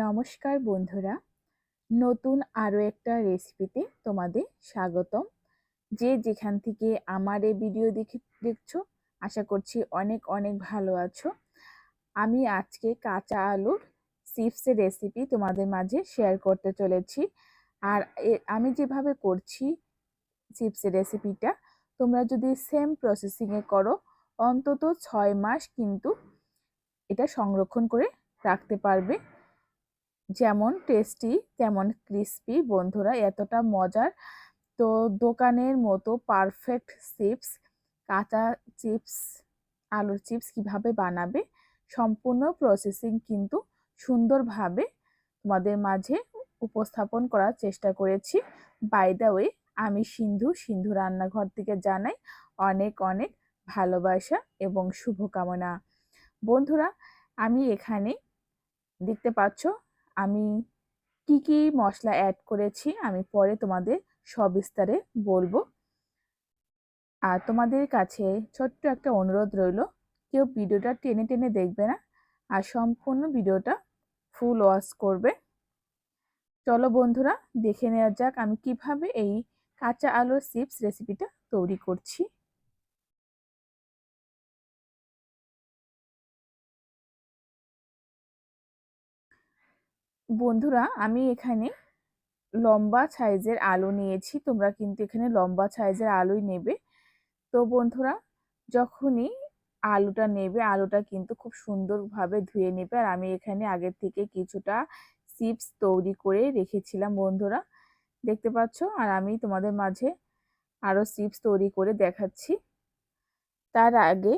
নমস্কার বন্ধুরা। নতুন আরও একটা রেসিপিতে তোমাদের স্বাগতম। যে যেখান থেকে আমার এই ভিডিও দেখে, দেখছ, আশা করছি অনেক অনেক ভালো আছো। আমি আজকে কাঁচা আলুর চিপসের রেসিপি তোমাদের মাঝে শেয়ার করতে চলেছি। আর আমি যেভাবে করছি চিপসের রেসিপিটা তোমরা যদি সেম প্রসেসিংয়ে করো, অন্তত ছয় মাস কিন্তু এটা সংরক্ষণ করে রাখতে পারবে। যেমন টেস্টি, তেমন ক্রিস্পি। বন্ধুরা, এতটা মজার। তো দোকানের মতো পারফেক্ট চিপস, কাঁচা চিপস, আলুর চিপস কীভাবে বানাবে? সম্পূর্ণ প্রসেসিং কিন্তু সুন্দরভাবে তোমাদের মাঝে উপস্থাপন করার চেষ্টা করেছি। বাই দ্য ওয়ে, আমি সিন্ধু সিন্ধু রান্নাঘর থেকে জানাই অনেক অনেক ভালোবাসা এবং শুভকামনা। বন্ধুরা, আমি এখানে দেখতে পাচ্ছ আমি কি কি মশলা অ্যাড করেছি, আমি পরে তোমাদের সবিস্তারে বলব। আর তোমাদের কাছে ছোট্ট একটা অনুরোধ রইল, কেউ ভিডিওটা টেনে টেনে দেখবে না, আর সম্পূর্ণ ভিডিওটা ফুল ওয়াশ করবে। চলো বন্ধুরা, দেখে নেওয়া যাক আমি কীভাবে এই কাঁচা আলুর চিপস রেসিপিটা তৈরি করছি। বন্ধুরা, আমি এখানে লম্বা সাইজের আলু নিয়েছি। তোমরা কিন্তু এখানে লম্বা সাইজের আলুই নেবে। তো বন্ধুরা, যখনই আলুটা নেবে, আলুটা কিন্তু খুব সুন্দরভাবে ধুয়ে নেবে। আর আমি এখানে আগের থেকে কিছুটা চিপস তৈরি করে রেখেছিলাম বন্ধুরা। দেখতে পাচ্ছ? আর আমি তোমাদের মাঝে আরও চিপস তৈরি করে দেখাচ্ছি। তার আগে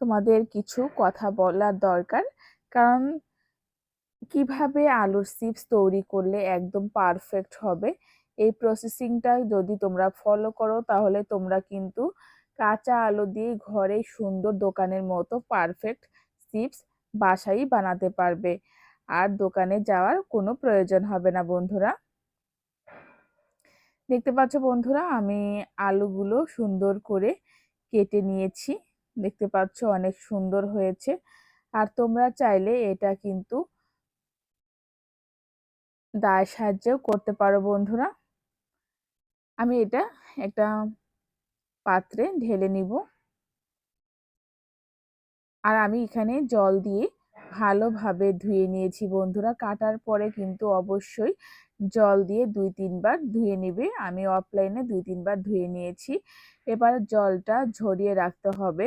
তোমাদের কিছু কথা বলার দরকার। কারণ কীভাবে আলুর চিপস তৈরি করলে একদম পারফেক্ট হবে? এই প্রসেসিংটা যদি তোমরা ফলো করো, তাহলে তোমরা কিন্তু কাঁচা আলু দিয়ে ঘরে সুন্দর দোকানের মতো পারফেক্ট চিপস বাসাই বানাতে পারবে। আর দোকানে যাওয়ার কোনো প্রয়োজন হবে না, বন্ধুরা। দেখতে পাচ্ছ বন্ধুরা, আমি আলুগুলো সুন্দর করে কেটে নিয়েছি। দেখতে পাচ্ছ অনেক সুন্দর হয়েছে। আর তোমরা চাইলে এটা কিন্তু দায়ের সাহায্যেও করতে পারো বন্ধুরা। আমি এটা একটা পাত্রে ঢেলে নিব। আর আমি এখানে জল দিয়ে ভালোভাবে ধুয়ে নিয়েছি বন্ধুরা। কাটার পরে কিন্তু অবশ্যই জল দিয়ে দুই তিনবার ধুয়ে নিবে। আমি অফলাইনে দুই তিনবার ধুয়ে নিয়েছি। এবার জলটা ঝরিয়ে রাখতে হবে।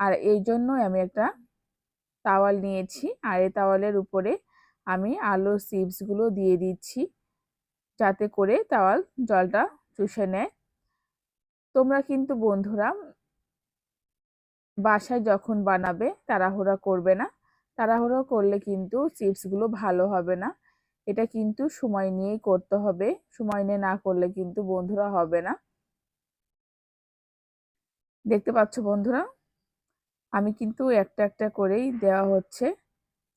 আর এই জন্য আমি একটা তাওয়াল নিয়েছি। আর এই তাওয়ালের উপরে আমি আলুর চিপসগুলো দিয়ে দিচ্ছি। যাতে করে তাওয়াল জলটা চুষে নেয়। তোমরা কিন্তু বন্ধুরা বাসায় যখন বানাবে তাড়াহুড়া করবে না। তাড়াহুড়ো করলে কিন্তু চিপসগুলো ভালো হবে না। এটা কিন্তু সময় নিয়েই করতে হবে। সময় নিয়ে না করলে কিন্তু বন্ধুরা হবে না। দেখতে পাচ্ছ বন্ধুরা? আমি কিন্তু একটা একটা করেই দেওয়া হচ্ছে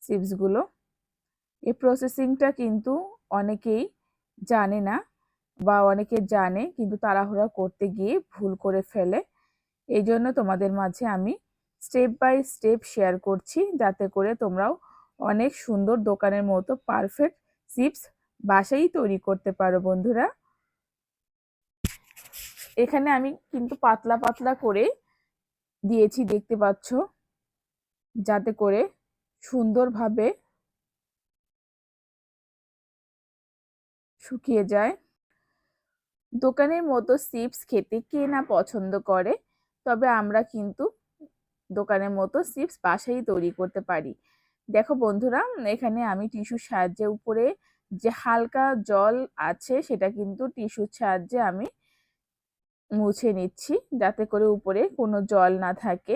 চিপসগুলো এই প্রসেসিংটা কিন্তু অনেকেই জানে না বা অনেকে জানে কিন্তু তাড়াহুড়া করতে গিয়ে ভুল করে ফেলে। এই জন্য তোমাদের মাঝে আমি স্টেপ বাই স্টেপ শেয়ার করছি যাতে করে তোমরাও অনেক সুন্দর দোকানের মতো পারফেক্ট চিপস বাসাই তৈরি করতে পারো বন্ধুরা। এখানে আমি কিন্তু পাতলা পাতলা করে দিয়েছি দেখতে পাচ্ছ। যাতে করে সুন্দরভাবে শুকিয়ে যায়। দোকানের মতো চিপস খেতে কে না পছন্দ করে, তবে আমরা কিন্তু দোকানের মতো চিপস বাসাই তৈরি করতে পারি। দেখো বন্ধুরা, এখানে আমি টিস্যুর সাহায্যে উপরে যে হালকা জল আছে, সেটা কিন্তু টিস্যুর সাহায্যে আমি মুছে নিচ্ছি, যাতে করে উপরে কোনো জল না থাকে।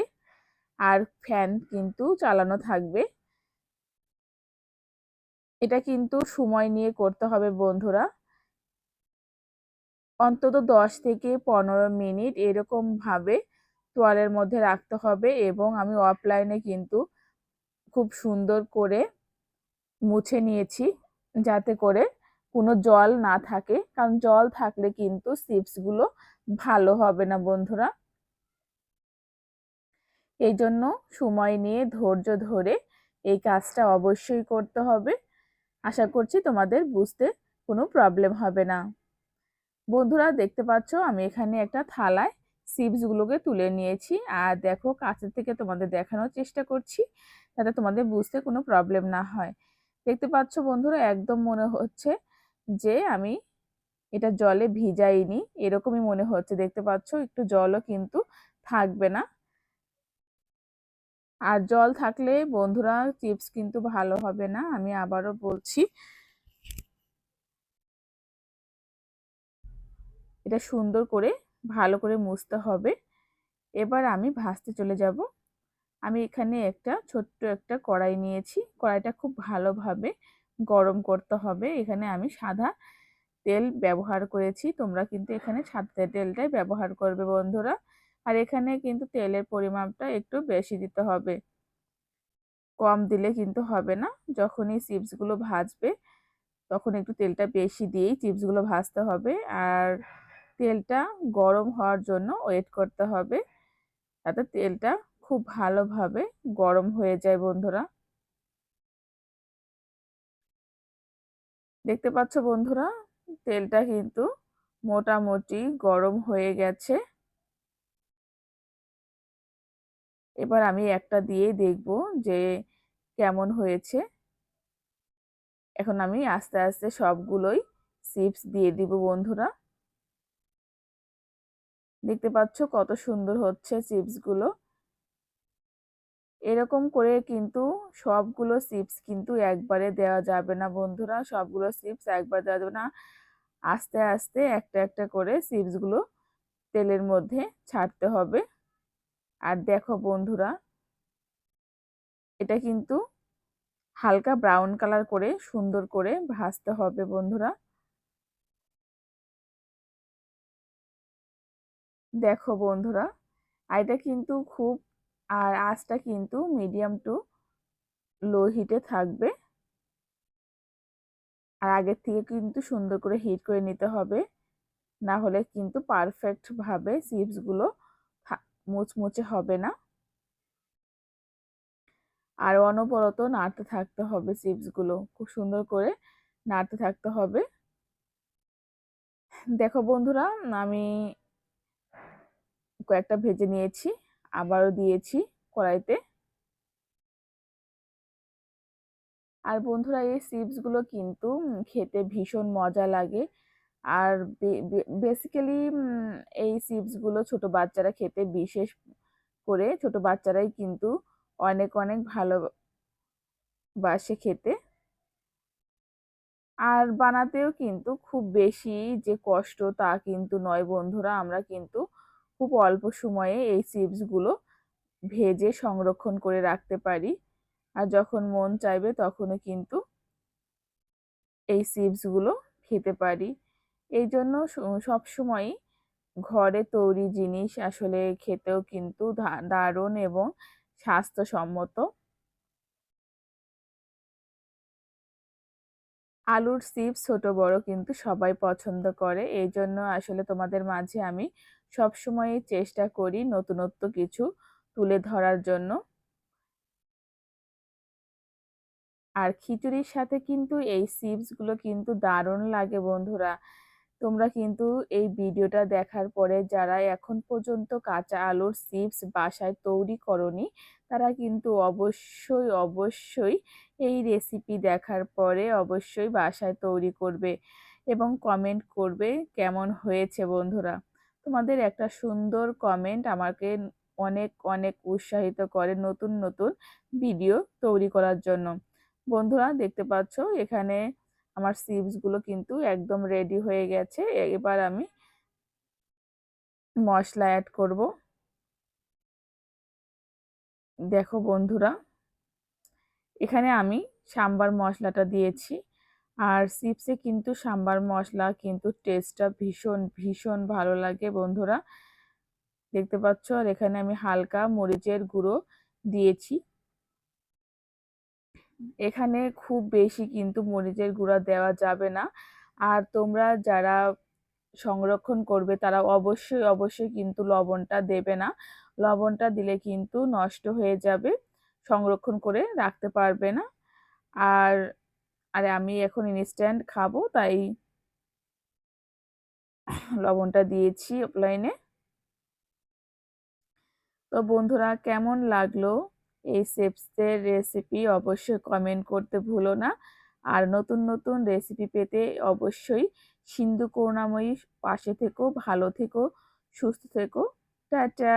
আর ফ্যান কিন্তু চালানো থাকবে। এটা কিন্তু সময় নিয়ে করতে হবে বন্ধুরা। অন্তত দশ থেকে পনেরো মিনিট এরকমভাবে তোয়ালের মধ্যে রাখতে হবে এবং আমি অফলাইনে কিন্তু খুব সুন্দর করে মুছে নিয়েছি যাতে করে কোনো জল না থাকে। কারণ জল থাকলে কিন্তু চিপসগুলো ভালো হবে না বন্ধুরা। এই জন্য সময় নিয়ে ধৈর্য ধরে এই কাজটা অবশ্যই করতে হবে। আশা করছি তোমাদের বুঝতে কোনো প্রবলেম হবে না। বন্ধুরা, দেখতে পাচ্ছ আমি এখানে একটা থালায় চিপসগুলোকে তুলে নিয়েছি। আর দেখো, কাছের থেকে তোমাদের দেখানোর চেষ্টা করছি যাতে তোমাদের বুঝতে কোনো প্রবলেম না হয়। দেখতে পাচ্ছ বন্ধুরা, একদম মনে হচ্ছে যে আমি এটা জলে ভিজাইনি। এরকমই মনে হচ্ছে। দেখতে পাচ্ছ, একটু জলও কিন্তু থাকবে না। আর জল থাকলে বন্ধুরা চিপস কিন্তু ভালো হবে না, আমি আবারও বলছি। এটা সুন্দর করে, ভালো করে মুছতে হবে। এবার আমি ভাজতে চলে যাব। আমি এখানে একটা ছোট্ট একটা কড়াই নিয়েছি। কড়াইটা খুব ভালোভাবে গরম করতে হবে। এখানে আমি সাদা তেল ব্যবহার করেছি। তোমরা কিন্তু এখানে সাদা তেলটাই ব্যবহার করবে বন্ধুরা। আর এখানে কিন্তু তেলের পরিমাপটা একটু বেশি দিতে হবে। কম দিলে কিন্তু হবে না। যখনই চিপসগুলো ভাজবে, তখন একটু তেলটা বেশি দিয়েই চিপসগুলো ভাজতে হবে। আর তেলটা গরম হওয়ার জন্য ওয়েট করতে হবে, যাতে তেলটা খুব ভালোভাবে গরম হয়ে যায় বন্ধুরা। দেখতে পাচ্ছ বন্ধুরা, তেলটা কিন্তু মোটামুটি গরম হয়ে গেছে। এবার আমি একটা দিয়ে দেখব যে কেমন হয়েছে। এখন আমি আস্তে আস্তে সবগুলোই চিপস দিয়ে দিব বন্ধুরা। দেখতে পাচ্ছ কত সুন্দর হচ্ছে চিপসগুলো। এরকম করে কিন্তু সবগুলো চিপস কিন্তু একবারে দেওয়া যাবে না বন্ধুরা। সবগুলো চিপস একবার দেওয়া যাবে না। আস্তে আস্তে একটা একটা করে চিপসগুলো তেলের মধ্যে ছাড়তে হবে। আর দেখো বন্ধুরা, এটা কিন্তু হালকা ব্রাউন কালার করে সুন্দর করে ভাজতে হবে বন্ধুরা। দেখো বন্ধুরা এটা কিন্তু খুব, আর আঁচটা কিন্তু মিডিয়াম টু লো হিটে থাকবে। আর আগের থেকে কিন্তু সুন্দর করে হিট করে নিতে হবে। না হলে কিন্তু পারফেক্টভাবে চিপসগুলো মুচমুচে হবে না। আর অনবরত নাড়তে থাকতে হবে চিপসগুলো খুব সুন্দর করে নাড়তে থাকতে হবে। দেখো বন্ধুরা, আমি কয়েকটা ভেজে নিয়েছি, আবারও দিয়েছি কড়াইতে। আর বন্ধুরা, এই চিপসগুলো কিন্তু খেতে ভীষণ মজা লাগে। আর বেসিক্যালি এই চিপসগুলো ছোট বাচ্চারা খেতে বিশেষ করে ছোট বাচ্চারাই কিন্তু অনেক অনেক ভালোবাসে খেতে। আর বানাতেও কিন্তু খুব বেশি যে কষ্ট তা কিন্তু নয় বন্ধুরা, আমরা কিন্তু খুব অল্প সময়ে এই চিপসগুলো ভেজে সংরক্ষণ করে রাখতে পারি। আর যখন মন চাইবে তখনও কিন্তু এই চিপসগুলো খেতে পারি। এই জন্য সবসময়ই ঘরে তৈরি জিনিস আসলে খেতেও কিন্তু দারুণ এবং স্বাস্থ্যসম্মত। আলুর চিপস ছোট, বড় কিন্তু সবাই পছন্দ করে। এই জন্য আসলে তোমাদের মাঝে আমি সবসময়ই চেষ্টা করি নতুনত্ব কিছু তুলে ধরার জন্য। আর খিচুড়ির সাথে কিন্তু এই চিপসগুলো কিন্তু দারুণ লাগে বন্ধুরা। তোমরা কিন্তু এই ভিডিওটা দেখার পরে যারা এখন পর্যন্ত কাঁচা আলুর চিপস বাসায় তৈরি করনি, তারা কিন্তু অবশ্যই অবশ্যই এই রেসিপি দেখার পরে অবশ্যই বাসায় তৈরি করবে এবং কমেন্ট করবে কেমন হয়েছে বন্ধুরা। তোমাদের একটা সুন্দর কমেন্ট আমাকে অনেক অনেক উৎসাহিত করে নতুন নতুন ভিডিও তৈরি করার জন্য। বন্ধুরা দেখতে পাচ্ছ এখানে আমার চিপসগুলো কিন্তু একদম রেডি হয়ে গেছে। এবার আমি মশলা অ্যাড করব। দেখো বন্ধুরা, এখানে আমি সাম্বার মশলাটা দিয়েছি। আর চিপসে কিন্তু সাম্বার মশলা কিন্তু টেস্টটা ভীষণ ভীষণ ভালো লাগে বন্ধুরা। দেখতে পাচ্ছ? আর এখানে আমি হালকা মরিচের গুঁড়ো দিয়েছি। এখানে খুব বেশি কিন্তু মরিচের গুঁড়া দেওয়া যাবে না। আর তোমরা যারা সংরক্ষণ করবে তারা অবশ্যই অবশ্যই কিন্তু লবণটা দেবে না। লবণটা দিলে কিন্তু নষ্ট হয়ে যাবে, সংরক্ষণ করে রাখতে পারবে না। আর, আরে আমি এখন ইনস্ট্যান্ট খাব, তাই লবণটা দিয়েছি অফলাইনে তো বন্ধুরা, কেমন লাগল? এই সেপসের রেসিপি অবশ্যই কমেন্ট করতে ভুলো না। আর নতুন নতুন রেসিপি পেতে অবশ্যই সিন্ধু করুণাময়ী পাশে থেকো, ভালো থেকো, সুস্থ থেকো। টাটা!